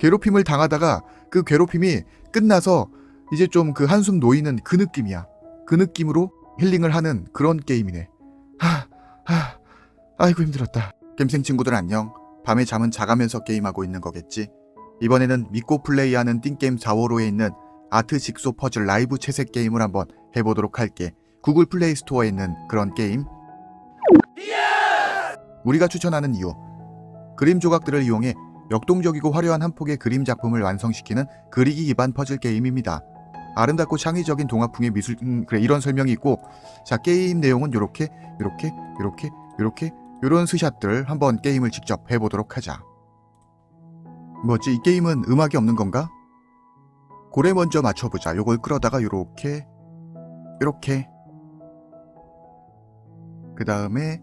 괴롭힘을 당하다가 그 괴롭힘이 끝나서 이제 좀 그 한숨 놓이는 그 느낌이야. 그 느낌으로 힐링을 하는 그런 게임이네. 하, 하, 아이고 힘들었다. 겜생 친구들 안녕. 밤에 잠은 자가면서 게임하고 있는 거겠지. 이번에는 믿고 플레이하는 띵게임 4호로에 있는 아트 직소 퍼즐 라이브 채색 게임을 한번 해보도록 할게. 구글 플레이 스토어에 있는 그런 게임. 우리가 추천하는 이유. 그림 조각들을 이용해 역동적이고 화려한 한 폭의 그림 작품을 완성시키는 그리기 기반 퍼즐 게임입니다. 아름답고 창의적인 동화풍의 미술 음, 그래 이런 설명이 있고 자 게임 내용은 요렇게 요렇게 요렇게 요렇게 요런 스샷들 한번 게임을 직접 해보도록 하자. 뭐지 이 게임은 음악이 없는 건가? 고래 먼저 맞춰보자. 요걸 끌어다가 요렇게 요렇게 그 다음에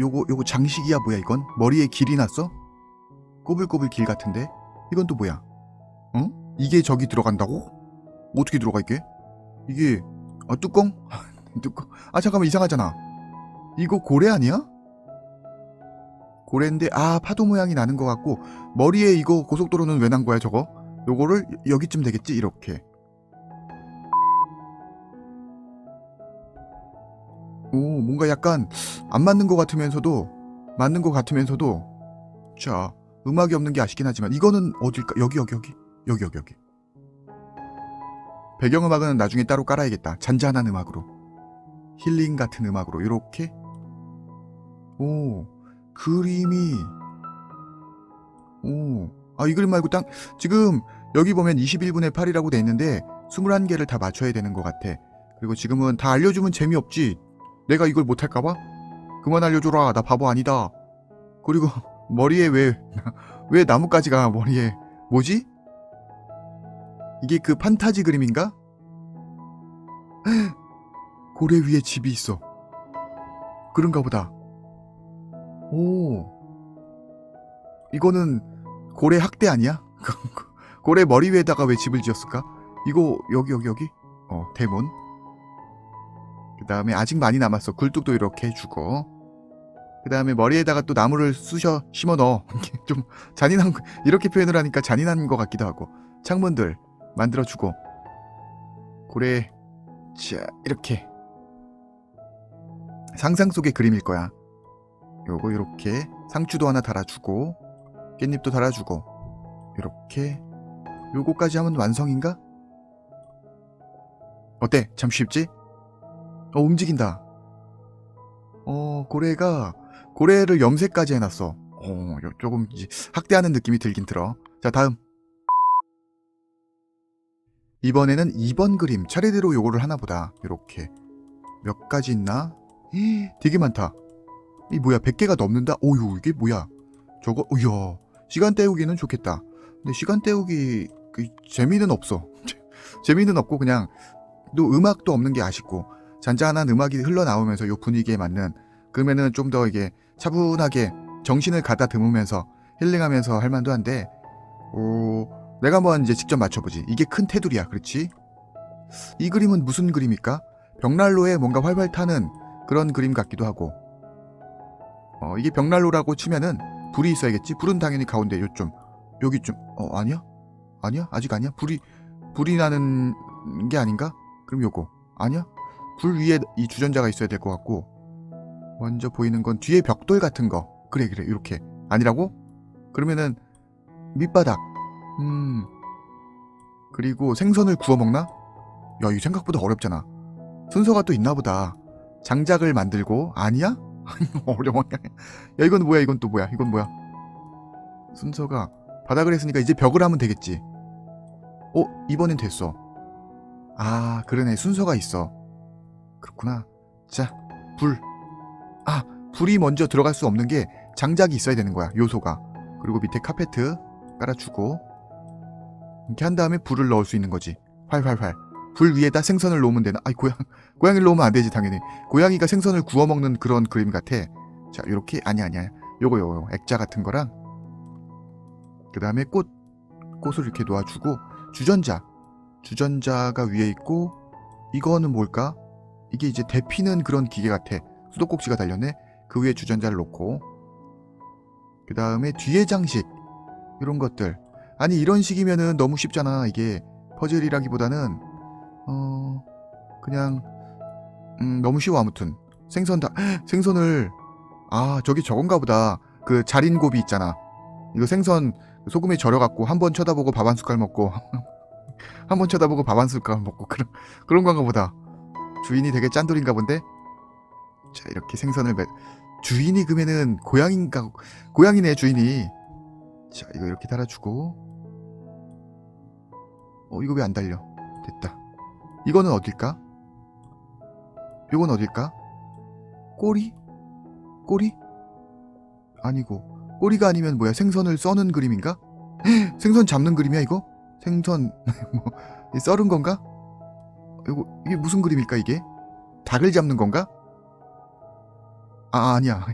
요거 요거 장식이야 뭐야 이건 머리에 길이 났어? 꼬불꼬불 길 같은데 이건 또 뭐야? 응? 이게 저기 들어간다고? 어떻게 들어가 이게? 이게 아 뚜껑? 뚜껑 아 잠깐만 이상하잖아 이거 고래 아니야? 고래인데 아 파도 모양이 나는 것 같고 머리에 이거 고속도로는 왜 난 거야 저거? 요거를 여기쯤 되겠지 이렇게 오 뭔가 약간 안 맞는 것 같으면서도 맞는 것 같으면서도 자 음악이 없는 게 아쉽긴 하지만 이거는 어딜까? 여기 여기 여기. 여기 여기 여기. 배경음악은 나중에 따로 깔아야겠다. 잔잔한 음악으로. 힐링 같은 음악으로. 이렇게. 오 그림이. 오아 이 그림 말고 땅 지금 여기 보면 21분의 8이라고 돼 있는데 21개를 다 맞춰야 되는 것 같아. 그리고 지금은 다 알려주면 재미없지. 내가 이걸 못할까봐? 그만 알려줘라. 나 바보 아니다. 그리고 머리에 왜 왜 나뭇가지가 머리에 뭐지? 이게 그 판타지 그림인가? 고래 위에 집이 있어. 그런가 보다. 오. 이거는 고래 학대 아니야? 고래 머리 위에다가 왜 집을 지었을까? 이거 여기 여기 여기. 어, 대문. 그 다음에 아직 많이 남았어. 굴뚝도 이렇게 해주고. 그 다음에 머리에다가 또 나무를 쑤셔 심어 넣어. 좀 잔인한, 거- 이렇게 표현을 하니까 잔인한 것 같기도 하고. 창문들 만들어주고. 고래, 자, 이렇게. 상상 속의 그림일 거야. 요거, 요렇게. 상추도 하나 달아주고. 깻잎도 달아주고. 요렇게. 요거까지 하면 완성인가? 어때? 참 쉽지? 어, 움직인다. 어, 고래가 고래를 염색까지 해놨어. 어, 요- 조금 이제 학대하는 느낌이 들긴 들어. 자, 다음. 이번에는 2번 그림. 차례대로 요거를 하나 보다. 요렇게. 몇 가지 있나? 히, 되게 많다. 이 뭐야, 100개가 넘는다? 오유, 이게 뭐야? 저거, 우야. 시간 때우기는 좋겠다. 근데 시간 때우기, 그, 재미는 없어. 재미는 없고, 그냥, 또 음악도 없는 게 아쉽고, 잔잔한 음악이 흘러나오면서 요 분위기에 맞는, 그러면은 좀 더 이게 차분하게 정신을 가다듬으면서 힐링하면서 할 만도 한데 오, 내가 한번 이제 직접 맞춰보지 이게 큰 테두리야 그렇지? 이 그림은 무슨 그림일까? 벽난로에 뭔가 활활 타는 그런 그림 같기도 하고 어, 이게 벽난로라고 치면은 불이 있어야겠지 불은 당연히 가운데 요쯤 여기쯤 어 아니야? 아니야? 아직 아니야? 불이 불이 나는 게 아닌가? 그럼 요거 아니야? 불 위에 이 주전자가 있어야 될 것 같고 먼저 보이는 건 뒤에 벽돌 같은 거. 그래, 그래, 이렇게. 아니라고? 그러면은, 밑바닥. 음. 그리고 생선을 구워 먹나? 야, 이 생각보다 어렵잖아. 순서가 또 있나 보다. 장작을 만들고, 아니야? 어려워. 야, 이건 뭐야, 이건 또 뭐야, 이건 뭐야. 순서가, 바닥을 했으니까 이제 벽을 하면 되겠지. 어, 이번엔 됐어. 아, 그러네. 순서가 있어. 그렇구나. 자, 불. 아, 불이 먼저 들어갈 수 없는 게 장작이 있어야 되는 거야, 요소가. 그리고 밑에 카페트 깔아주고. 이렇게 한 다음에 불을 넣을 수 있는 거지. 활활활. 불 위에다 생선을 놓으면 되나? 아이, 고양, 고양이를 놓으면 안 되지, 당연히. 고양이가 생선을 구워 먹는 그런 그림 같아. 자, 요렇게, 아니, 아니야. 요거, 요거, 액자 같은 거랑. 그 다음에 꽃, 꽃을 이렇게 놓아주고, 주전자. 주전자가 위에 있고, 이거는 뭘까? 이게 이제 데피는 그런 기계 같아. 수도꼭지가 달렸네. 그 위에 주전자를 놓고 그 다음에 뒤에 장식 이런 것들. 아니 이런 식이면은 너무 쉽잖아. 이게 퍼즐이라기보다는 어 그냥 음, 너무 쉬워 아무튼 생선 다 생선을 아 저기 저건가 보다. 그 자린고비 있잖아. 이거 생선 소금에 절여갖고 한 번 쳐다보고 밥 한 숟갈 먹고 한 번 쳐다보고 밥 한 숟갈 먹고 그런 그런 건가 보다. 주인이 되게 짠돌인가 본데. 자 이렇게 생선을 매... 주인이 그러면은 고양인가 고양이네 주인이. 자 이거 이렇게 달아주고. 어 이거 왜 안 달려? 됐다. 이거는 어딜까? 이건 어딜까? 꼬리? 꼬리? 아니고 꼬리가 아니면 뭐야 생선을 써는 그림인가? 생선 잡는 그림이야 이거? 생선 뭐이 썰은 건가? 이거 이게 무슨 그림일까 이게? 닭을 잡는 건가? 아 아니야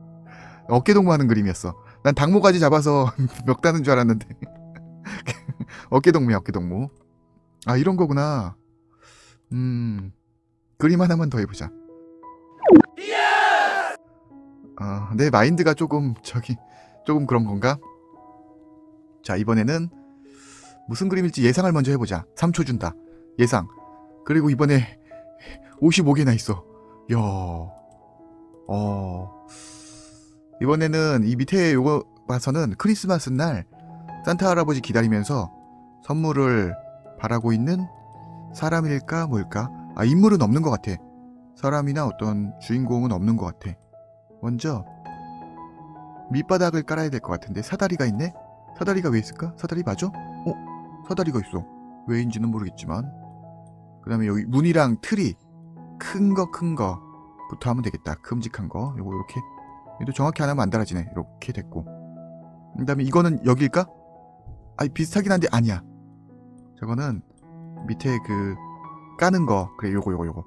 어깨 동무하는 그림이었어. 난 닭모가지 잡아서 멱 다는 줄 알았는데 어깨 동무야 어깨 동무. 아 이런 거구나. 음 그림 하나만 더 해보자. 아, 내 마인드가 조금 저기 조금 그런 건가? 자 이번에는 무슨 그림일지 예상을 먼저 해보자. 3초 준다. 예상. 그리고 이번에 55개나 있어. 야, 어 이번에는 이 밑에 요거 봐서는 크리스마스 날 산타 할아버지 기다리면서 선물을 바라고 있는 사람일까 뭘까? 아 인물은 없는 것 같아. 사람이나 어떤 주인공은 없는 것 같아. 먼저 밑바닥을 깔아야 될 것 같은데 사다리가 있네? 사다리가 왜 있을까? 사다리 맞아? 어? 사다리가 있어. 왜인지는 모르겠지만 그 다음에 여기 문이랑 틀이 큰 거 큰 거 부터 하면 되겠다. 큼직한 거 요거 이렇게 얘도 정확히 안 하면 안 달아지네. 이렇게 됐고 그 다음에 이거는 여기일까? 아니 비슷하긴 한데 아니야. 저거는 밑에 그 까는 거 그래 요거 요거 요거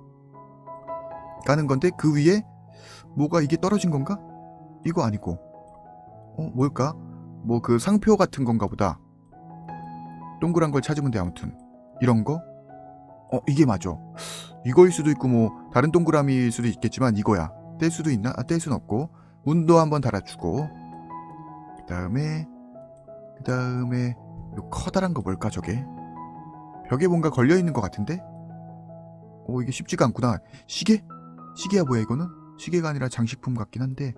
까는 건데 그 위에 뭐가 이게 떨어진 건가? 이거 아니고 어 뭘까? 뭐 그 상표 같은 건가 보다 동그란 걸 찾으면 돼 아무튼 이런 거? 어 이게 맞아. 이거일 수도 있고 뭐 다른 동그라미일 수도 있겠지만 이거야. 뗄 수도 있나? 아뗄순 없고. 문도 한번 달아주고. 그 다음에 그 다음에 요 커다란 거 뭘까 저게? 벽에 뭔가 걸려있는 것 같은데? 오 이게 쉽지가 않구나. 시계? 시계야 뭐야 이거는? 시계가 아니라 장식품 같긴 한데.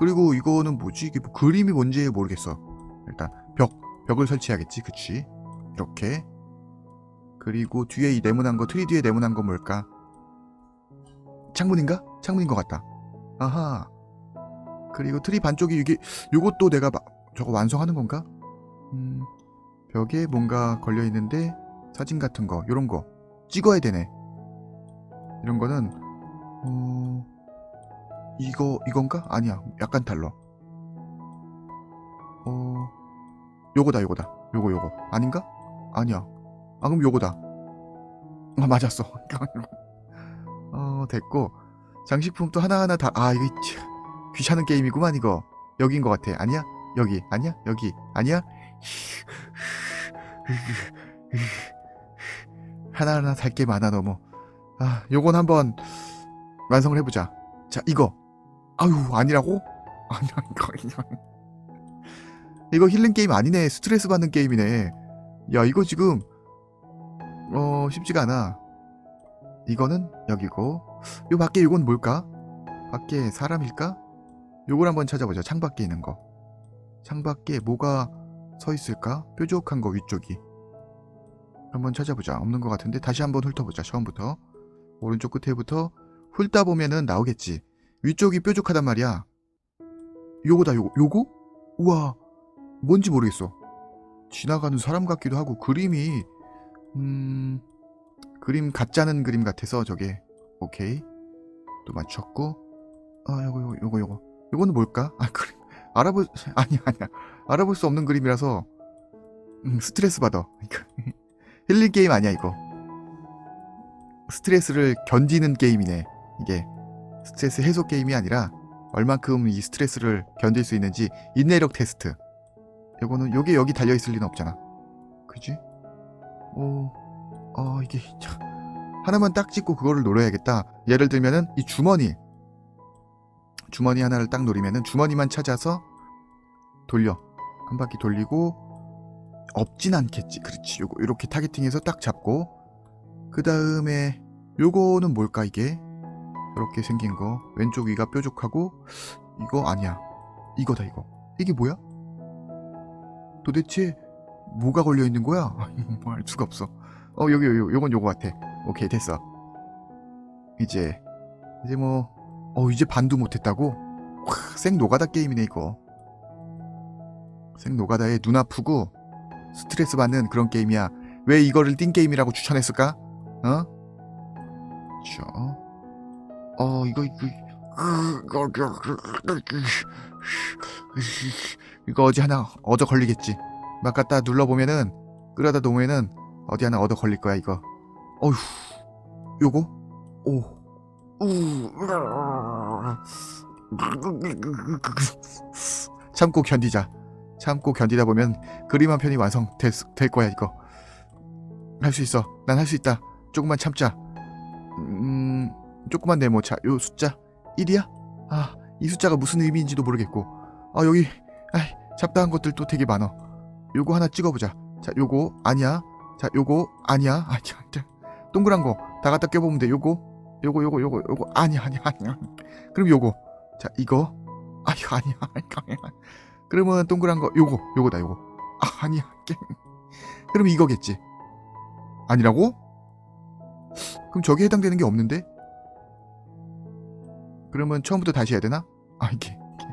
그리고 이거는 뭐지? 이게 뭐 그림이 뭔지 모르겠어. 일단 벽 벽을 설치해야겠지. 그치? 이렇게 그리고 뒤에 이 네모난 거 트리 뒤에 네모난 거 뭘까? 창문인가? 창문인 것 같다. 아하. 그리고 트리 반쪽이 이게 요것도 내가 마- 저거 완성하는 건가? 음 벽에 뭔가 걸려 있는데 사진 같은 거 요런 거 찍어야 되네. 이런 거는 어 이거 이건가? 아니야. 약간 달라. 어 요거다 요거다. 요거 요거. 아닌가? 아니야 아 그럼 요거다. 아 맞았어. 어 됐고. 장식품 또 하나하나 다 아 이거 참 귀찮은 게임이구만 이거. 여긴 것 같아. 아니야? 여기. 아니야? 여기. 아니야? 하나하나 살 게 많아 너무. 아 요건 한번 완성을 해보자. 자 이거. 아유 아니라고? 아니야 이거 이거. 이거 힐링 게임 아니네. 스트레스 받는 게임이네. 야 이거 지금 어 쉽지가 않아. 이거는 여기고. 요 밖에 이건 뭘까? 밖에 사람일까? 요걸 한번 찾아보자. 창밖에 있는 거. 창밖에 뭐가 서 있을까? 뾰족한 거 위쪽이. 한번 찾아보자. 없는 것 같은데 다시 한번 훑어보자. 처음부터. 오른쪽 끝에부터 훑다 보면은 나오겠지. 위쪽이 뾰족하단 말이야. 요거다 요거. 요거? 우와. 뭔지 모르겠어. 지나가는 사람 같기도 하고 그림이 음 그림 가짜는 그림 같아서 저게 오케이. 또 맞췄고 아 요거 요거 요거 요거. 요거는 뭘까? 아 그림. 알아볼 아니야 아니야. 알아볼 수 없는 그림이라서 음, 스트레스 받아. 힐링 게임 아니야 이거. 스트레스를 견디는 게임이네 이게. 스트레스 해소 게임이 아니라 얼만큼 이 스트레스를 견딜 수 있는지 인내력 테스트. 요거는 요게 여기 달려있을 리는 없잖아. 그지? 오, 어 이게 참 하나만 딱 찍고 그거를 노려야겠다 예를 들면은 이 주머니 주머니 하나를 딱 노리면은 주머니만 찾아서 돌려 한 바퀴 돌리고 없진 않겠지. 그렇지. 요거 이렇게 타겟팅해서 딱 잡고 그 다음에 요거는 뭘까 이게? 이렇게 생긴 거 왼쪽 위가 뾰족하고 이거 아니야. 이거다 이거. 이게 뭐야? 도대체 뭐가 걸려 있는 거야? 뭐알 수가 없어. 어 여기 여기 요건 요거 같아. 오케이 됐어. 이제 이제 뭐 어 이제 반도 못했다고? 와, 생 노가다 게임이네 이거. 생 노가다에 눈 아프고 스트레스 받는 그런 게임이야. 왜 이거를 띵 게임이라고 추천했을까? 어? 자, 어 이거 이거 이거 어디 하나 얻어 걸리겠지. 막 갖다 눌러 보면은 끌어다 놓으면은 어디 하나 얻어 걸릴 거야 이거. 어휴, 요거 오. 우. 참고 견디자. 참고 견디다 보면 그림 한 편이 완성될 수- 될 거야 이거. 할 수 있어. 난 할 수 있다. 조금만 참자. 음, 조금만 네모. 자, 요 숫자 1이야? 아, 이 숫자가 무슨 의미인지도 모르겠고. 아, 여기 아이, 잡다한 것들도 되게 많어. 요거 하나 찍어보자. 자, 요거 아니야. 자, 요거 아니야. 아. 동그란 거 다 갖다 껴보면 돼. 요거, 요거, 요거, 요거, 요거 아니야, 아니야, 아니야. 그럼 요거. 자, 이거. 아, 이거 아니야. 그러면 동그란 거 요거, 요거다, 요거. 아, 아니야. 그럼 이거겠지. 아니라고? 그럼 저기 해당되는 게 없는데? 그러면 처음부터 다시 해야 되나? 아, 이게, 이게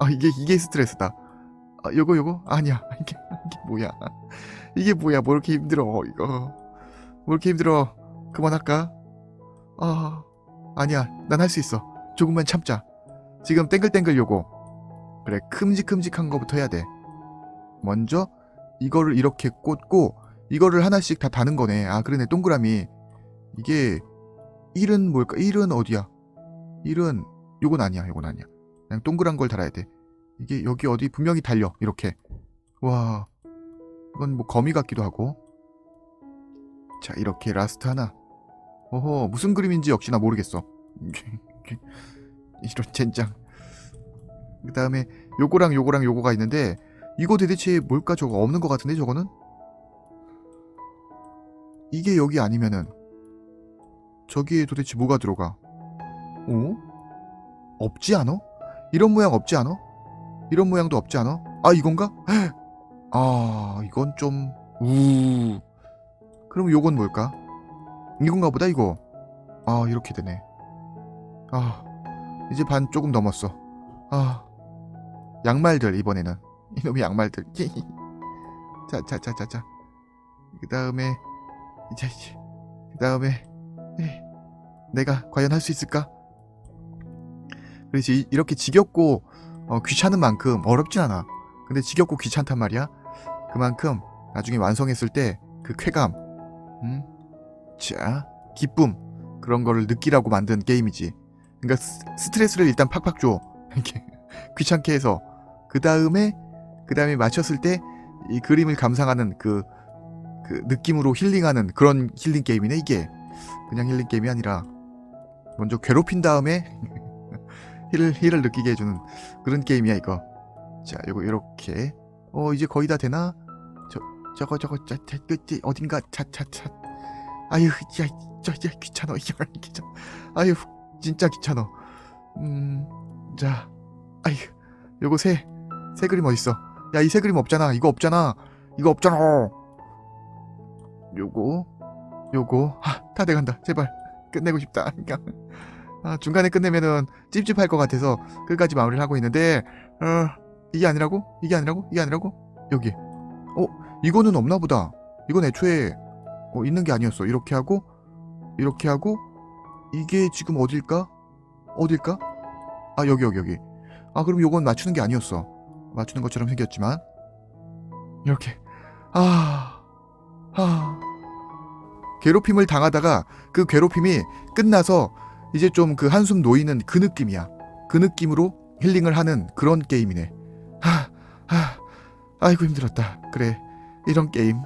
아, 이게, 이게 스트레스다. 아, 요거, 요거? 아니야. 이게, 이게 뭐야. 이게 뭐야. 뭐 이렇게 힘들어, 이거. 뭐 이렇게 힘들어. 그만할까? 아, 아니야. 난 할 수 있어. 조금만 참자. 지금 땡글땡글 요거. 그래, 큼직큼직한 거부터 해야 돼. 먼저, 이거를 이렇게 꽂고, 이거를 하나씩 다 다는 거네. 아, 그러네. 동그라미. 이게, 1은 뭘까? 1은 어디야? 1은, 요건 아니야. 요건 아니야. 그냥 동그란 걸 달아야 돼. 이게 여기 어디 분명히 달려. 이렇게. 와, 이건 뭐 거미 같기도 하고. 자, 이렇게 라스트 하나. 어허, 무슨 그림인지 역시나 모르겠어. 이런 젠장. 그 다음에 요거랑 요거랑 요거가 있는데, 이거 대체 뭘까? 저거 없는 것 같은데, 저거는? 이게 여기 아니면은, 저기에 도대체 뭐가 들어가? 어? 없지 않아? 이런 모양 없지 않아? 이런 모양도 없지 않아? 아, 이건가? 아, 이건 좀, 우. 그럼 요건 뭘까? 이건가 보다, 이거. 아, 이렇게 되네. 아, 이제 반 조금 넘었어. 아, 양말들, 이번에는. 이놈의 양말들. 자, 자, 자, 자, 자. 그 다음에, 자, 그 다음에, 내가 과연 할 수 있을까? 그렇지, 이렇게 지겹고, 어, 귀찮은 만큼 어렵진 않아. 근데 지겹고 귀찮단 말이야. 그만큼 나중에 완성했을 때 그 쾌감, 음, 자, 기쁨 그런 거를 느끼라고 만든 게임이지. 그러니까 스, 스트레스를 일단 팍팍 줘. 이렇게 귀찮게 해서 그 다음에 그 다음에 맞췄을 때 이 그림을 감상하는 그, 그 느낌으로 힐링하는 그런 힐링 게임이네 이게. 그냥 힐링 게임이 아니라 먼저 괴롭힌 다음에 힐을 힐을 느끼게 해주는 그런 게임이야 이거. 자, 요거 이렇게. 어 이제 거의 다 되나? 저 저거 저거 저, 저, 저, 저 어딘가 차차차. 아유, 야, 저, 저 귀찮어, 이걸 귀찮. 아유, 진짜 귀찮어. 음, 자, 아유, 요거 새, 새 그림 어딨어? 야, 이 새 그림 없잖아. 이거 없잖아. 이거 없잖아. 요거, 요거, 아, 다 돼간다. 제발 끝내고 싶다. 그러니까. 아, 중간에 끝내면은 찝찝할 것 같아서 끝까지 마무리를 하고 있는데, 어, 이게 아니라고? 이게 아니라고? 이게 아니라고? 여기. 어, 이거는 없나 보다. 이건 애초에 어, 있는 게 아니었어. 이렇게 하고, 이렇게 하고, 이게 지금 어딜까? 어딜까? 아, 여기, 여기, 여기. 아, 그럼 요건 맞추는 게 아니었어. 맞추는 것처럼 생겼지만. 이렇게. 아, 아. 괴롭힘을 당하다가 그 괴롭힘이 끝나서 이제 좀 그 한숨 놓이는 그 느낌이야. 그 느낌으로 힐링을 하는 그런 게임이네. 하, 하, 아이고 힘들었다. 그래, 이런 게임